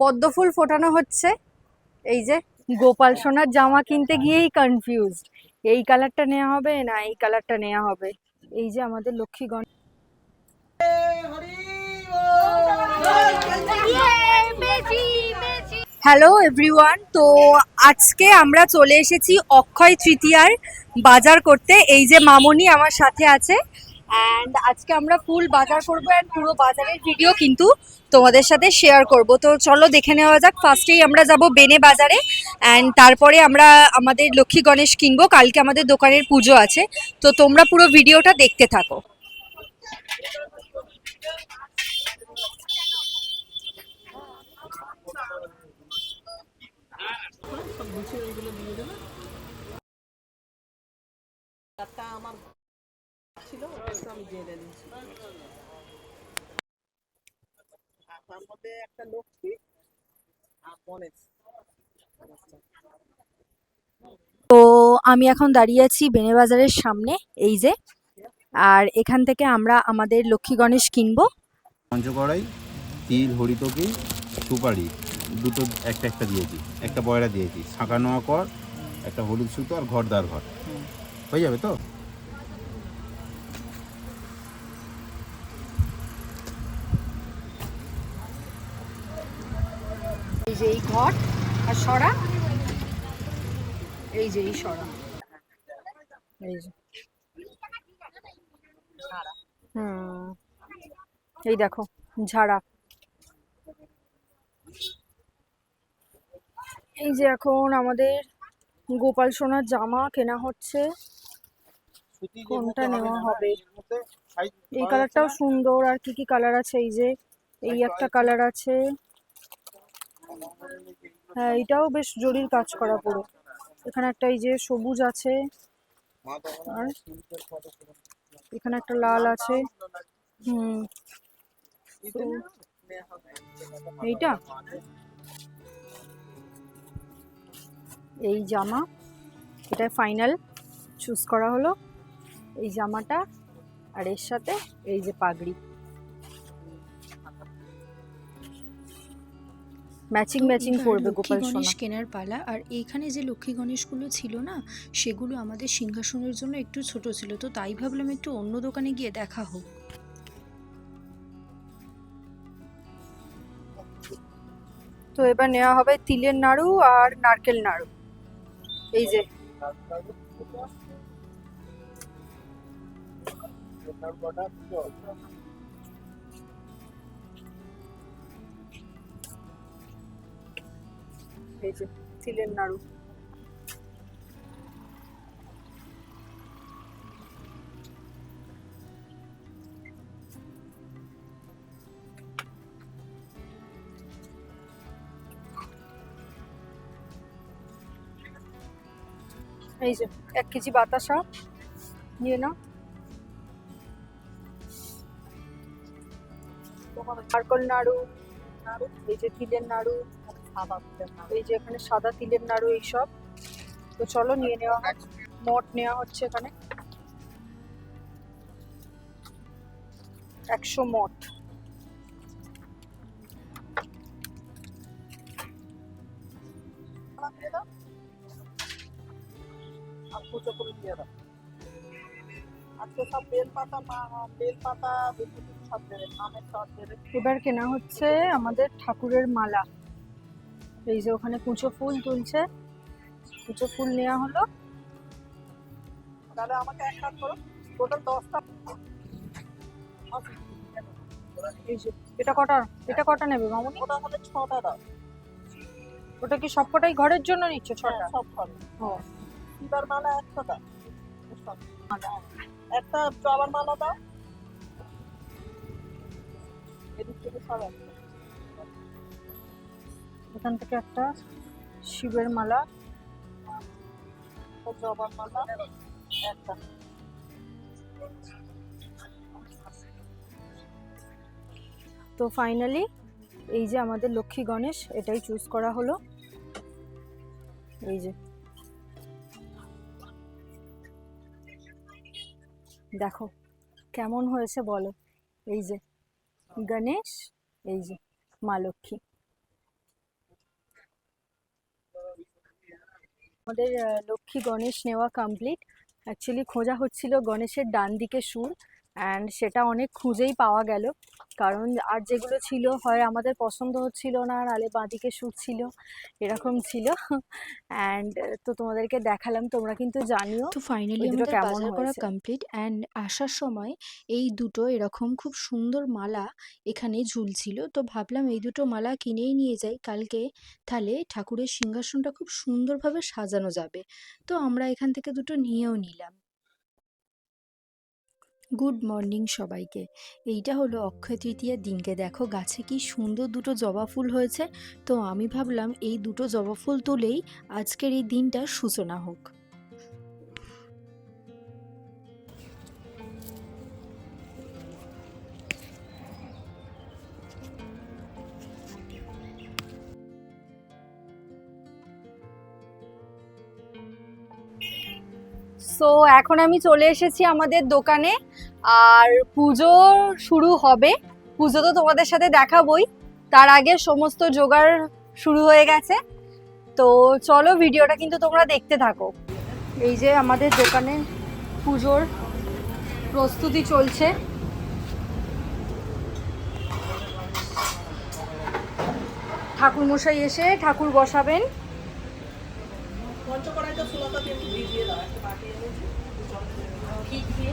পদ্ম ফুল ফোটানো হচ্ছে। এই যে গোপাল সোনার জামা কিনতে গিয়েই কনফিউজড এই কালারটা নেওয়া হবে না এই কালারটা নেওয়া হবে। এই যে আমাদের লক্ষ্মীগণ। হ্যালো এভরিওয়ান তো আজকে আমরা চলে এসেছি অক্ষয় তৃতীয়ার বাজার করতে। এই যে মামনি আমার সাথে আছে। অ্যান্ড আজকে আমরা ফুল বাজার করব অ্যান্ড পুরো বাজারের ভিডিও কিন্তু তোমাদের সাথে শেয়ার করব। তো চলো দেখে নেওয়া যাক। ফার্স্টেই আমরা যাব বেনে বাজারে। অ্যান্ড তারপরে আমরা আমাদের লক্ষ্মী গণেশ কিনবো। কালকে আমাদের দোকানের পুজো আছে। তো তোমরা পুরো ভিডিওটা দেখতে থাকো। আমার ওটা একটু আমি জেনে নিয়েছি আর তার মধ্যে একটা লক্ষ্মী আর গণেশ। তো আমি এখন দাঁড়িয়ে আছি বেনে বাজারের সামনে এই যে। আর এখান থেকে আমরা আমাদের লক্ষ্মী গণেশ কিনবো। পঞ্চকড়াই তিল হরিতকি সুপারি দুটো একটা একটা দিয়েছি একটা বয়রা দিয়েছি। শাঁকা নোয়া কর একটা হলুদ সুতো আর ঘরদার ঘর। হয়ে যাবে তো? যে এই ঘট আর সরা। এই যে এই সরা। এই যে। হুম। এই দেখো ঝাড়া। এই যে এখন আমাদের গোপাল সোনার জামা কেনা হচ্ছে। কোনটা নেওয়া হবে? এই এই কালারটাও সুন্দর আর কি কি কালার আছে? এই যে এই একটা কালার আছে। হ্যাঁ এটাও বেশ জরির কাজ করা পুরো। এখানে একটা এই যে সবুজ আছে, আর এখানে একটা লাল আছে। হুম। এইটা? এই জামা, এটা ফাইনাল চুজ করা হলো। এই জামাটা, আর এর সাথে এই যে পাগড়ি। ম্যাচিং ম্যাচিং করবে গোপাল গণেশ কেনার পালা আর এইখানে যে লক্ষ্মী গণেশগুলো ছিল না সেগুলো আমাদের সিংহাসনের জন্য একটু ছোট ছিল তো তাই ভাবলাম একটু অন্য দোকানে গিয়ে দেখা হোক। তো এবার নেওয়া হবে তিলের নাড়ু আর নারকেল নাড়ু। এই যে। এই যে নাড়ু এই যে, এক কেজি বাতাসা, নিয়ে নাও। নারকল নাড়ু নাড়ু এই যে, তিলের নাড়ু এই যে এখানে সাদা তিলের নাড়ু এইসব। তো চলো নিয়ে নেওয়া হোক মোট নেওয়া হচ্ছে এখানে। একশো মোট। খানা আর পুজো করে দাও। আজকে সব বেলপাতা, মা- বেলপাতা বিভূতি সব দেবে নামের সব দেবে। এবার কেনা হচ্ছে আমাদের ঠাকুরের মালা। এই যে ওখানে কুচো ফুল তুলছে। কুচো ফুল নেওয়া হলো। তাহলে আমাকে এক কাজ করো টোটাল দশটা এই যে এটা কটা? এটা কটা নেবে মামনি? ওটা হলে ছটা দাও। ওটা কি সবকটাই ঘরের জন্য নিচ্ছ ছটা? হ্যাঁ, সব হবে ও। শিবার মালা একশোটা মালা একটা জবার মালা দাও। এদিক থেকে সব একশো এখান থেকে একটা শিবের মালা জবার মালা একটা। তো ফাইনালি এই যে আমাদের লক্ষ্মী গণেশ, এটাই চুজ করা হলো। এই যে। দেখো, কেমন হয়েছে বলো? এই যে, গণেশ, এই যে, মা লক্ষ্মী। আমাদের লক্ষ্মী গণেশ নেওয়া কমপ্লিট অ্যাকচুয়ালি খোঁজা হচ্ছিল গণেশের ডান দিকে সুর অ্যান্ড সেটা অনেক খুঁজেই পাওয়া গেল। কারণ আর যেগুলো ছিল হয় আমাদের পছন্দ হচ্ছিল না নাহলে বাঁদিকে সুর ছিল এরকম ছিল। অ্যান্ড তো তোমাদেরকে দেখালাম তোমরা কিন্তু জানিও তো ফাইনালি দুটো কেমন করা কমপ্লিট অ্যান্ড আসার সময় এই দুটো এরকম খুব সুন্দর মালা এখানে ঝুলছিল। তো ভাবলাম এই দুটো মালা কিনেই নিয়ে যাই কালকে তাহলে ঠাকুরের সিংহাসনটা খুব সুন্দরভাবে সাজানো যাবে। তো আমরা এখান থেকে দুটো নিয়েও নিলাম। গুড মর্নিং সবাইকে। এইটা হলো অক্ষয় তৃতীয়ার দিনকে। দেখো গাছে কি সুন্দর দুটো জবা ফুল হয়েছে। তো আমি ভাবলাম এই দুটো জবা ফুল তুলেই আজকের এই দিনটার সূচনা হোক। সো এখন আমি চলে এসেছি আমাদের দোকানে। আর পুজো শুরু হবে। পুজো তো তোমাদের সাথে দেখাবই। তার আগে সমস্ত জোগাড় শুরু হয়ে গেছে। তো চলো ভিডিওটা কিন্তু তোমরা দেখতে থাকো। এই যে আমাদের দোকানে পুজোর প্রস্তুতি চলছে। ঠাকুর মশাই এসে ঠাকুর বসাবেন। দিয়ে দিয়ে দাও একটা বাটি এনেছি। ঘি দিয়ে?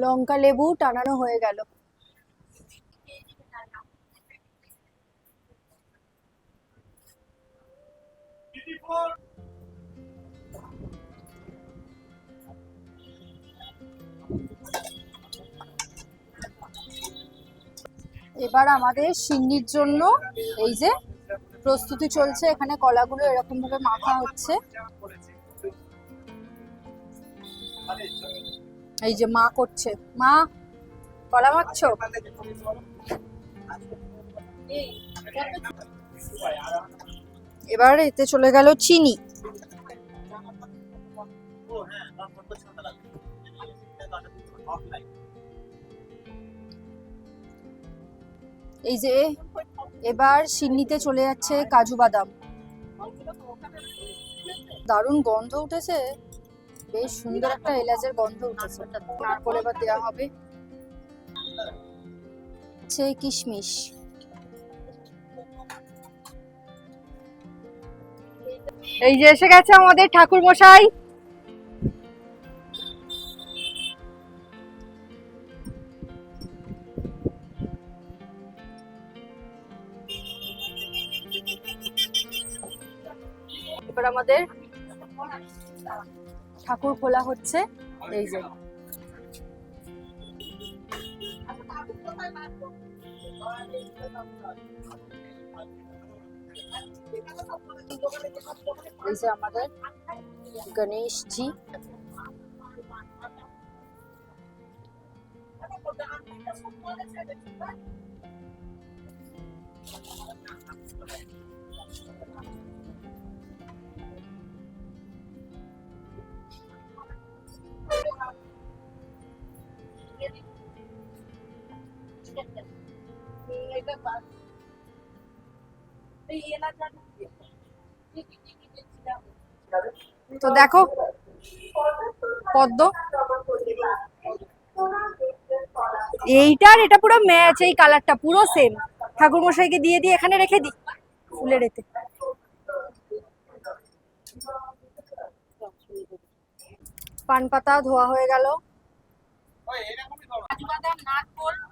লঙ্কা লেবু টানানো হয়ে গেল। এবার আমাদের সিন্নির জন্য এই যে প্রস্তুতি চলছে, এখানে কলাগুলো এরকম ভাবে মাখা হচ্ছে। এই যে মা করছে। মা, কলা মাখছো? এবার এতে চলে গেল চিনি। এই যে এবার সিন্নিতে চলে যাচ্ছে কাজু বাদাম। দারুণ গন্ধ উঠেছে। বেশ সুন্দর একটা এলাচের গন্ধ উঠেছে। নারকল এবার দেওয়া হবে হচ্ছে কিশমিশ। এই যে এসে গেছে আমাদের ঠাকুর মশাই এবার আমাদের ঠাকুর খোলা হচ্ছে। এই যে। এই যে আমাদের গণেশজি। তো দেখো, পদ্ম। এইটার, এটা পুরো ম্যাচ এই কালারটা পুরো সেম ঠাকুর মশাইকে দিয়ে দিয়ে এখানে রেখে দিই, ফুলের এতে। পান পাতা ধোয়া হয়ে গেল। কাজু বাদাম বাতাসা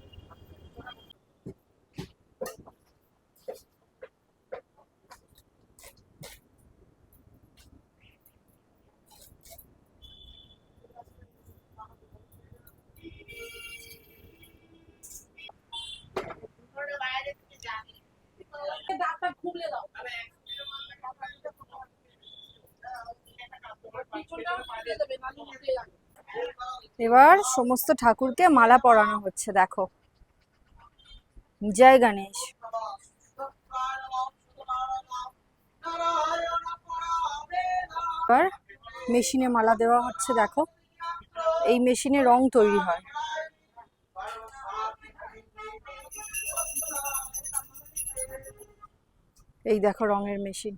এবার সমস্ত ঠাকুরকে মালা পরানো হচ্ছে, দেখো। জয় গণেশ। এবার মেশিনে মালা দেওয়া হচ্ছে, দেখো। এই মেশিনে রং তৈরি হয়। এই দেখো রঙের মেশিন।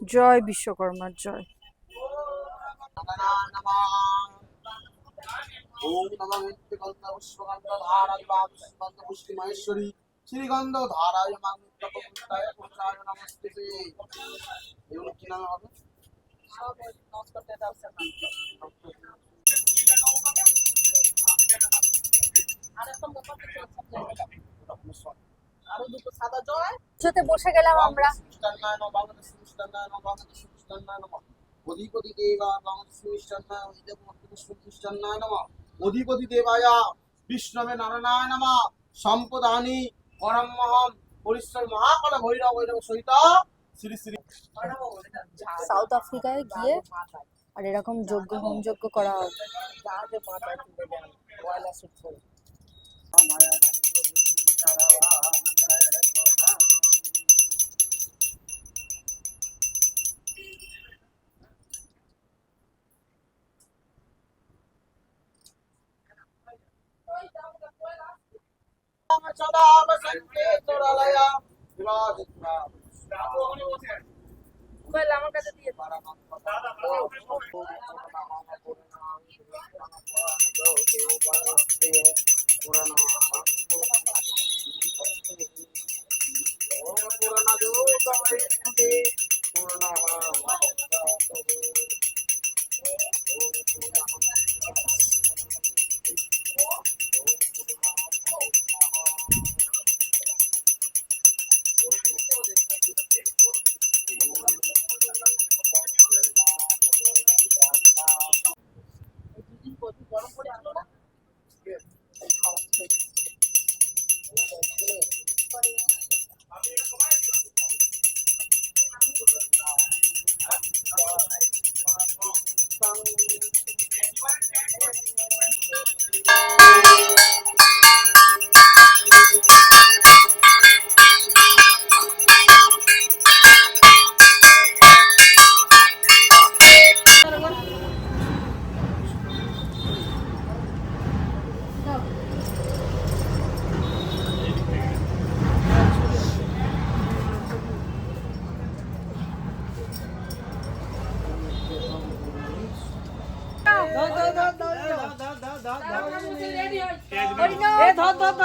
জয় বিশ্বকর্মার জয়। শ্রীগন্ধ ধারায় কি নামে হবে আর একটা আরও দুটো সাদা জয়। সাথে বসে গেলাম আমরা। অধিপতি দেবা অধিপতি দেবায়া বিষ্ণবে নারায়ণায় নমঃ। সম্পদানি পরমহম পরিশ্রম মহাকাল ভৈরব ভৈরব সহিত শ্রী শ্রী সাউথ আফ্রিকায় গিয়ে আর এরকম যজ্ঞ হোম যজ্ঞ করা হয়। জাহাজে মাথায় তুলে দেন পয়লা শুট করে সদা বসন্তে তোরালয়া বিরাজিতা মোবাইল আমার কাছে দিয়ে দুদিন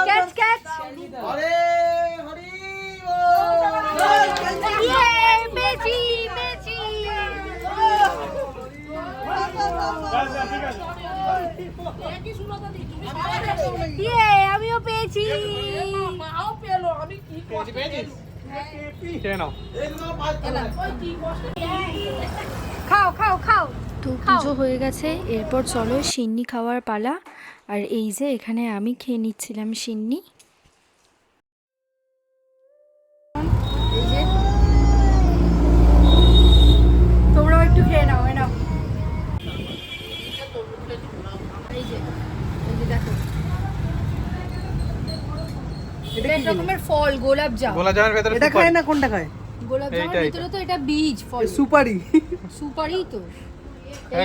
ক্যাচ ক্যাচ হরি ইয়ে আমিও পেয়েছি আমি কি খাও খাও খাও তো পুজো হয়ে গেছে এরপর চলো সিন্নি খাওয়ার পালা। আর এই যে এখানে আমি খেয়ে নিচ্ছিলাম সিন্নি। এই তোমরাও একটু খেয়ে নাও নাও। এই যে দেখো। এটা এক রকমের ফল গোলাপ জাম। গোলা জামের ভেতরে এটা সুপারি। খায় না কোনটা খায়? গোলাপ জামের ভিতরে তো এটা বীজ ফল। সুপারি। সুপারি তো।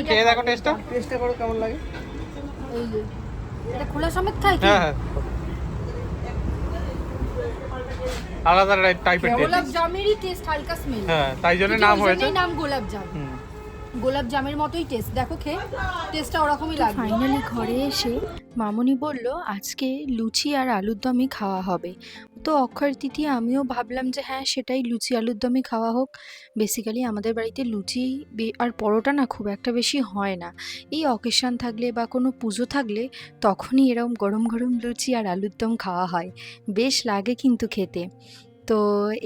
খেয়ে দেখো টেস্টটা টেস্টটা করো কেমন লাগে? এই যে এটা খোলা সমেত খাই কি? হ্যাঁ হ্যাঁ। আলাদা টাইপের টেস্ট গোলাপ জামেরই টেস্ট হালকা স্মেল হ্যাঁ তাই জন্য নাম হয়েছে। নাম গোলাপ জাম। হুম। গোলাপ জামের মতোই টেস্ট দেখো খেয়ে টেস্টটা ওরকমই লাগবে। ফাইনালি ঘরে এসে মামনি বলল আজকে লুচি আর আলুর দমই খাওয়া হবে। তো অক্ষয় তৃতীয়া আমিও ভাবলাম যে হ্যাঁ সেটাই লুচি আলুর দমই খাওয়া হোক। বেসিক্যালি আমাদের বাড়িতে লুচি আর পরোটা না খুব একটা বেশি হয় না। এই অকেশান থাকলে বা কোনো পুজো থাকলে তখনই এরকম গরম গরম লুচি আর আলুর দম খাওয়া হয়। বেশ লাগে কিন্তু খেতে। তো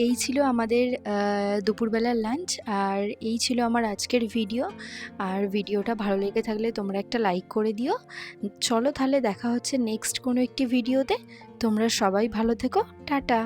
এই ছিল আমাদের দুপুরবেলার লাঞ্চ আর এই ছিল আমার আজকের ভিডিও আর ভিডিওটা ভালো লেগে থাকলে তোমরা একটা লাইক করে দিও। চলো তাহলে দেখা হচ্ছে নেক্সট কোনো একটি ভিডিওতে তোমরা সবাই ভালো থেকো। টাটা!